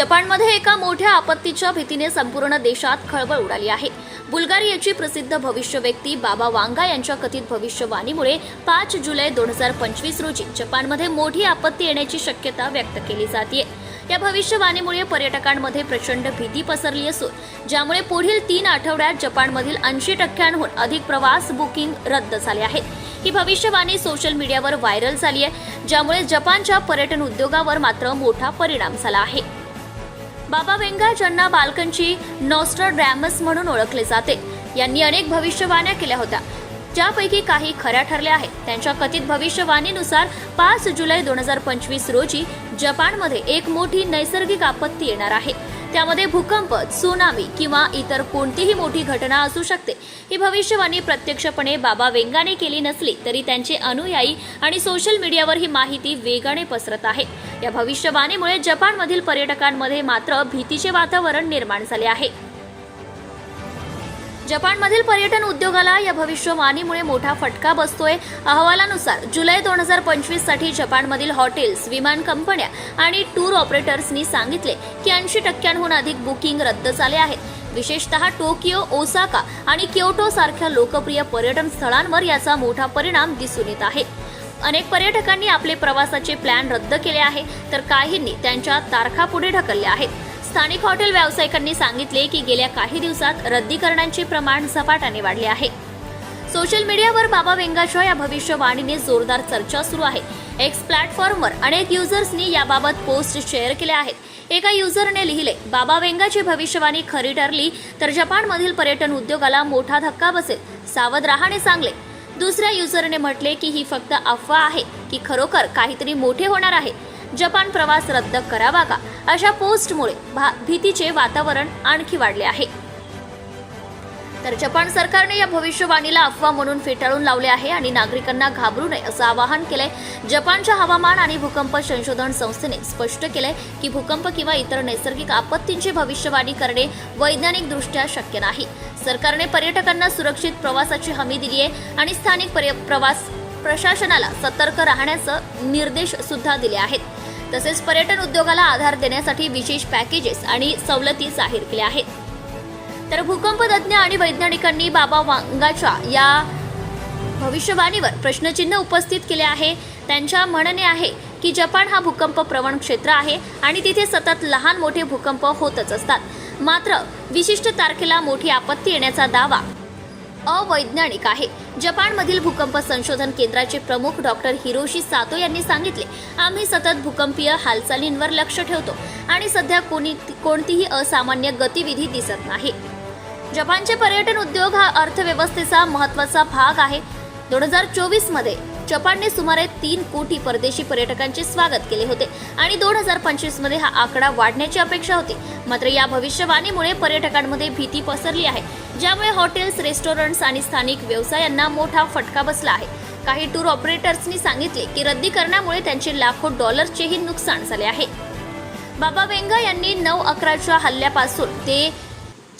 जपानमध्ये एका मोठ्या आपत्तीच्या भीतीने संपूर्ण देशात खळबळ उडाली आहे. बुल्गारियाची प्रसिद्ध भविष्य व्यक्ती बाबा वांगा यांच्या कथित भविष्यवाणीमुळे पाच जुलै दोन हजार पंचवीस रोजी जपानमध्ये मोठी आपत्ती येण्याची शक्यता व्यक्त केली जाते या भविष्यवाणीमुळे पर्यटकांमध्ये प्रचंड भीती पसरली असून ज्यामुळे पुढील तीन आठवड्यात जपानमधील ऐंशी टक्क्यांहून अधिक प्रवास बुकिंग रद्द झाले आहेत. ही भविष्यवाणी सोशल मीडियावर व्हायरल झाली आहे ज्यामुळे जपानच्या पर्यटन उद्योगावर मात्र मोठा परिणाम झाला आहे. बाबा वेंगा ज्यांना बालकांची नॉस्ट्राडॅमस म्हणून ओळखले जाते यांनी अनेक भविष्यवाण्या केल्या होत्या. ज्यापैकी काही खऱ्या ठरल्या आहेत. त्यांच्या कथित भविष्यवाणीनुसार पाच जुलै दोन हजार पंचवीस रोजी जपानमध्ये एक मोठी नैसर्गिक आपत्ती येणार आहे. त्यामध्ये भूकंप त्सुनामी किंवा इतर कोणतीही मोठी घटना असू शकते. ही भविष्यवाणी प्रत्यक्षपणे बाबा वेंगाने केली नसली तरी त्यांचे अनुयायी आणि सोशल मीडियावर ही माहिती वेगाने पसरत आहे. या भविष्यवाणीमुळे जपानमधील पर्यटकांमध्ये मात्र भीतीचे वातावरण निर्माण झाले आहे. जपानमधील पर्यटन उद्योगाला या भविष्यवाणीमुळे मोठा फटका बसतोय. अहवालानुसार जुलै दोन हजार पंचवीससाठी जपानमधील हॉटेल्स विमान कंपन्या आणि टूर ऑपरेटर्सनी सांगितले की ऐंशी टक्क्यांहून अधिक बुकिंग रद्द झाले आहेत. विशेषतः टोकियो ओसाका आणि क्योटो सारख्या लोकप्रिय पर्यटन स्थळांवर याचा मोठा परिणाम दिसून येत आहे. अनेक पर्यटकांनी आपले प्रवासाचे प्लॅन रद्द केले आहे तर काहींनी त्यांच्या तारखा पुढे ढकलल्या आहेत. स्थानिक हॉटेल व्यावसायिकांनी सांगितले की गेल्या काही दिवसात रद्दीकरणांचे प्रमाण झपाट्याने वाढले आहे. सोशल मीडियावर बाबा वेंगाच्या या भविष्यवाणीने जोरदार चर्चा सुरू आहे. एक्स प्लॅटफॉर्मवर अनेक युजर्सनी याबाबत पोस्ट शेअर केल्या आहेत. एका युजरने लिहिले बाबा वेंगाची भविष्यवाणी खरी ठरली तर जपानमधील पर्यटन उद्योगाला मोठा धक्का बसेल सावध राहणे सांगले. दुसऱ्या युजरने म्हटले की ही फक्त अफवा आहे की खरोखर काहीतरी मोठे होणार आहे. जपान प्रवास रद्द करावा का अशा पोस्टमुळे भा- भीतीचे वातावरण आणखी वाढले आहे. तर जपान सरकारने या भविष्यवाणीला अफवा म्हणून फेटाळून लावले आहे आणि नागरिकांना घाबरू नये असं आवाहन केलंय जपानच्या हवामान आणि भूकंप संशोधन संस्थेने स्पष्ट केलंय की भूकंप किंवा इतर नैसर्गिक आपत्तींची भविष्यवाणी करणे वैज्ञानिकदृष्ट्या शक्य नाही. सरकारने पर्यटकांना सुरक्षित प्रवासाची हमी दिली आहे आणि स्थानिक प्रवास प्रशासनाला सतर्क राहण्याचं निर्देश सुद्धा दिले आहेत. तसेच पर्यटन उद्योगाला आधार देण्यासाठी विशेष पॅकेजेस आणि सवलती जाहीर केल्या आहेत. तर भूकंप तज्ज्ञ आणि वैज्ञानिकांनी बाबा वांगाच्या या भविष्यवाणीवर प्रश्नचिन्ह उपस्थित केले आहे. त्यांच्या म्हणणे आहे की जपान हा भूकंप प्रवण क्षेत्र आहे आणि तिथे सतत लहान मोठे भूकंप होतच असतात. मात्र विशिष्ट तारखेला मोठी आपत्ती येण्याचा दावा अवैज्ञानिक आहे. जपानमधील भूकंप संशोधन केंद्राचे प्रमुख डॉक्टर हिरोशी सातो यांनी सांगितले आम्ही सतत भूकंपीय हालचालींवर लक्ष ठेवतो आणि सध्या कोणी कोणतीही असामान्य गतिविधी दिसत नाही. जपानचे पर्यटन उद्योग हा अर्थव्यवस्थेचा महत्त्वाचा भाग आहे. दोन हजार चोवीसमध्ये जपानने सुमारे तीन कोटी परदेशी पर्यटकांचे स्वागत केले होते आणि दोन हजार पंचवीसमध्ये हा आकडा वाढण्याची अपेक्षा होती. मात्र या भविष्यवाणीमुळे पर्यटकांमध्ये भीती पसरली आहे. ज्यामुळे हॉटेल्स रेस्टॉरंट्स आणि स्थानिक व्यवसायांना मोठा फटका बसला आहे. काही टूर ऑपरेटर्सनी सांगितले की रद्दीकरणामुळे त्यांचे लाखो डॉलर्सचेही नुकसान झाले आहे. बाबा वेंगा यांनी नऊ अकराच्या हल्ल्यापासून ते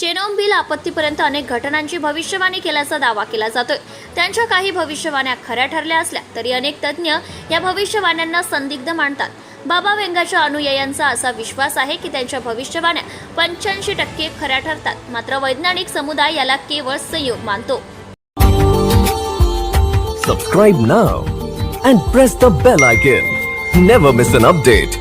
चेनोम्बिल आपत्तीपर्यंत अनेक घटनांची भविष्यवाणी केल्याचा दावा केला जातोय. त्यांच्या काही भविष्यवाण्या खऱ्या ठरल्या असल्या तरी अनेक तज्ज्ञ या भविष्यवाण्यांना संदिग्ध मानतात. बाबा वेंगाच्या अनुयायांचा असा विश्वास आहे की त्यांच्या भविष्यवाण्या पंच्याऐंशी टक्के खऱ्या ठरतात. मात्र वैज्ञानिक समुदाय याला केवळ संयोग मानतो. Subscribe now and press the bell icon never miss an update